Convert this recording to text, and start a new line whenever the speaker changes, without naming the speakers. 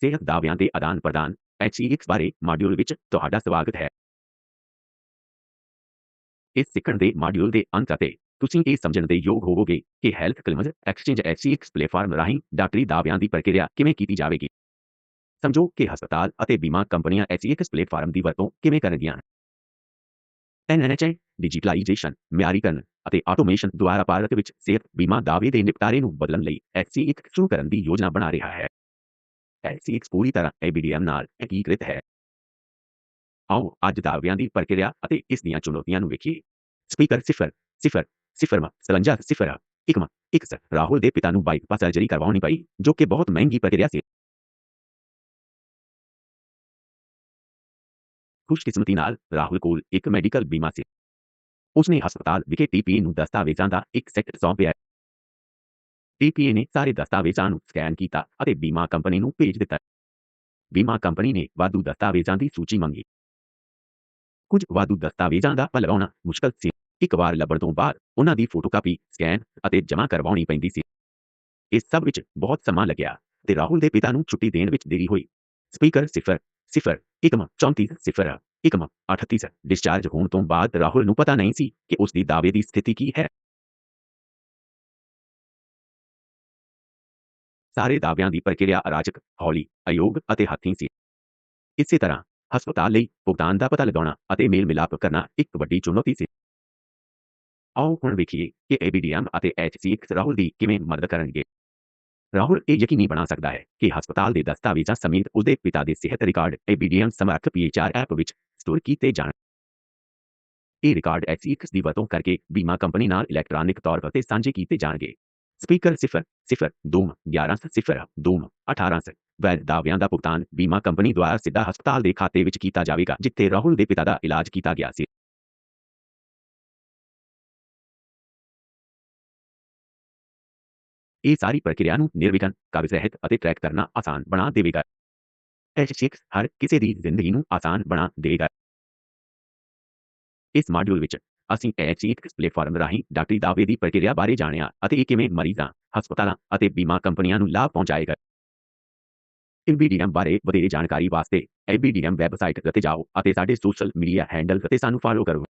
ਸਿਹਤ ਦਾਅਵਿਆਂ ਦੇ ਆਦਾਨ-ਪ੍ਰਦਾਨ HCX ਬਾਰੇ ਮਾਡਿਊਲ ਵਿੱਚ ਤੁਹਾਡਾ ਸਵਾਗਤ ਹੈ। ਇਸ ਸਿੱਖਣ ਦੇ ਮਾਡਿਊਲ ਦੇ ਅੰਤ ਅਤੇ ਤੁਸੀਂ ਇਹ ਸਮਝਣ ਦੇ ਯੋਗ ਹੋਵੋਗੇ ਕਿ health claims exchange HCX platform ਰਾਹੀਂ ਡਾਕਟਰੀ ਦਾਅਵਿਆਂ ਦੀ ਪ੍ਰਕਿਰਿਆ ਕਿਵੇਂ ਕੀਤੀ ਜਾਵੇਗੀ। ਸਮਝੋ ਕਿ ਹਸਪਤਾਲ ਅਤੇ ਬੀਮਾ ਕੰਪਨੀਆਂ HCX ਪਲੇਟਫਾਰਮ ਦੀ ਵਰਤੋਂ ਕਿਵੇਂ ਕਰਨਗੀਆਂ। NHI ਡਿਜੀਟਲਾਈਜੇਸ਼ਨ, ਮਿਆਰੀਕਰਨ ਅਤੇ ਆਟੋਮੇਸ਼ਨ ਦੁਆਰਾ ਭਾਰਤ ਵਿੱਚ ਸਿਹਤ ਬੀਮਾ ਦਾਅਵੇ ਦੇ ਨਿਪਟਾਰੇ ਨੂੰ ਬਦਲਣ ਲਈ HCX ਸ਼ੁਰੂ ਕਰਨ ਦੀ ਯੋਜਨਾ ਬਣਾ ਰਿਹਾ ਹੈ। HCX ਪੂਰੀ ਤਰ੍ਹਾਂ ABDM ਨਾਲ ਏਕੀਕ੍ਰਿਤ ਹੈ। ਆਓ ਅੱਜ ਦਾਅਵਿਆਂ ਦੀ ਪ੍ਰਕਿਰਿਆ ਅਤੇ ਇਸ ਦੀਆਂ ਚੁਣੌਤੀਆਂ ਨੂੰ ਵੇਖੀਏ। ਸਪੀਕਰ 0 0 0 57 0 1 1 ਰਾਹੁਲ ਦੇ ਪਿਤਾ ਨੂੰ ਬਾਈਪਾਸ ਸਰਜਰੀ ਕਰਵਾਉਣੀ ਪਈ, ਜੋ ਕਿ ਬਹੁਤ ਮਹਿੰਗੀ ਪ੍ਰਕਿਰਿਆ ਸੀ। ਖੁਸ਼ਕਿਸਮਤੀ ਨਾਲ ਰਾਹੁਲ ਕੋਲ ਇੱਕ ਮੈਡੀਕਲ ਬੀਮਾ ਸੀ। ਉਸਨੇ ਹਸਪਤਾਲ ਵਿਖੇ ਟੀਪੀਏ ਨੂੰ ਦਸਤਾਵੇਜ਼ਾਂ ਦਾ ਇੱਕ ਸੈੱਟ ਸੌਂਪਿਆ। ਟੀਪੀਏ ਨੇ ਸਾਰੇ ਦਸਤਾਵੇਜ਼ਾਂ ਨੂੰ ਸਕੈਨ ਕੀਤਾ ਅਤੇ ਬੀਮਾ ਕੰਪਨੀ ਨੂੰ ਭੇਜ ਦਿੱਤਾ। ਬੀਮਾ ਕੰਪਨੀ ਨੇ ਵਾਧੂ ਦਸਤਾਵੇਜ਼ਾਂ ਦੀ ਸੂਚੀ ਮੰਗੀ। ਕੁਝ ਵਾਧੂ ਦਸਤਾਵੇਜ਼ਾਂ ਦਾ ਲਗਾਉਣਾ ਮੁਸ਼ਕਲ ਸੀ। ਇੱਕ ਵਾਰ ਲੱਭਣ ਤੋਂ ਬਾਅਦ ਉਹਨਾਂ ਦੀ ਫੋਟੋਕਾਪੀ, ਸਕੈਨ ਅਤੇ ਜਮ੍ਹਾਂ ਕਰਵਾਉਣੀ ਪੈਂਦੀ ਸੀ। ਇਸ ਸਭ ਵਿੱਚ ਬਹੁਤ ਸਮਾਂ ਲੱਗਿਆ ਤੇ ਰਾਹੁਲ ਦੇ ਪਿਤਾ ਨੂੰ ਛੁੱਟੀ ਦੇਣ ਵਿੱਚ ਦੇਰੀ ਹੋਈ। ਸਪੀਕਰ 0 0 1 34 0 1 38 ਡਿਸਚਾਰਜ ਹੋਣ ਤੋਂ ਬਾਅਦ ਰਾਹੁਲ ਨੂੰ ਪਤਾ ਨਹੀਂ ਸੀ ਕਿ ਉਸ ਦੀ ਦਾਅਵੇ ਦੀ ਸਥਿਤੀ ਕੀ ਹੈ। ਸਾਰੇ ਦਾਅਵਿਆਂ ਦੀ ਪ੍ਰਕਿਰਿਆ ਅਰਾਜਕ, ਹੌਲੀ, ਅਯੋਗ ਅਤੇ ਹੱਥੀਂ ਸੀ। ਇਸੇ ਤਰ੍ਹਾਂ ਹਸਪਤਾਲ ਲਈ ਭੁਗਤਾਨ ਦਾ ਪਤਾ ਲਗਾਉਣਾ ਅਤੇ ਮੇਲ ਮਿਲਾਪ ਕਰਨਾ ਇੱਕ ਵੱਡੀ ਚੁਣੌਤੀ ਸੀ। ਆਓ ਹੁਣ ਵੇਖੀਏ ਕਿ ABDM ਅਤੇ HCX ਰਾਹੁਲ ਦੀ ਕਿਵੇਂ ਮਦਦ ਕਰਨਗੇ। ਰਾਹੁਲ ਇਹ ਯਕੀਨੀ ਬਣਾ ਸਕਦਾ ਹੈ ਕਿ ਹਸਪਤਾਲ ਦੇ ਦਸਤਾਵੇਜ਼ਾਂ ਸਮੇਤ ਉਸਦੇ ਪਿਤਾ ਦੇ ਸਿਹਤ ਰਿਕਾਰਡ ABDM ਸਮਰੱਥ PHR ਐਪ ਵਿੱਚ ਸਟੋਰ ਕੀਤੇ ਜਾਣ। ਇਹ ਰਿਕਾਰਡ HCX ਦੀ ਵਰਤੋਂ ਕਰਕੇ ਬੀਮਾ ਕੰਪਨੀ ਨਾਲ ਇਲੈਕਟ੍ਰਾਨਿਕ ਤੌਰ ਤੇ ਸਾਂਝੇ ਕੀਤੇ ਜਾਣਗੇ। ਸਪੀਕਰ 0 0 2 11 0 2 18 ਵੈਧ ਦਾਅਵਿਆਂ ਦਾ ਭੁਗਤਾਨ ਬੀਮਾ ਕੰਪਨੀ ਦੁਆਰਾ ਸਿੱਧਾ ਹਸਪਤਾਲ ਦੇ ਖਾਤੇ ਵਿੱਚ ਕੀਤਾ ਜਾਵੇਗਾ ਜਿੱਥੇ ਰਾਹੁਲ ਦੇ ਪਿਤਾ ਦਾ ਇਲਾਜ ਕੀਤਾ ਗਿਆ ਸੀ। ਇਹ ਸਾਰੀ ਪ੍ਰਕਿਰਿਆ ਨੂੰ ਨਿਰਵਿਘਨ, ਕਾਗਜ਼ ਰਹਿਤ ਅਤੇ ਟਰੈਕ ਕਰਨਾ ਆਸਾਨ ਬਣਾ ਦੇਵੇਗਾ। HCX ਹਰ ਕਿਸੇ ਦੀ ਜ਼ਿੰਦਗੀ ਨੂੰ ਆਸਾਨ ਬਣਾ ਦੇਵੇਗਾ। ਇਸ ਮਾਡਿਊਲ ਵਿੱਚ ਅਸੀਂ HCX ਪਲੇਟਫਾਰਮ ਰਾਹੀਂ ਡਾਕਟਰੀ ਦਾਅਵੇ ਦੀ ਪ੍ਰਕਿਰਿਆ ਬਾਰੇ ਜਾਣਿਆ ਅਤੇ ਇਹ ਕਿਵੇਂ ਮਰੀਜ਼ਾਂ, ਹਸਪਤਾਲਾਂ ਅਤੇ ਬੀਮਾ ਕੰਪਨੀਆਂ ਨੂੰ ਲਾਭ ਪਹੁੰਚਾਏਗਾ। ABDM ਬਾਰੇ ਵਧੇਰੇ ਜਾਣਕਾਰੀ ਵਾਸਤੇ ABDM ਵੈਬਸਾਈਟ ਤੇ ਜਾਓ ਅਤੇ ਸਾਡੇ ਸੋਸ਼ਲ ਮੀਡੀਆ ਹੈਂਡਲ ਤੇ ਸਾਨੂੰ ਫਾਲੋ ਕਰੋ।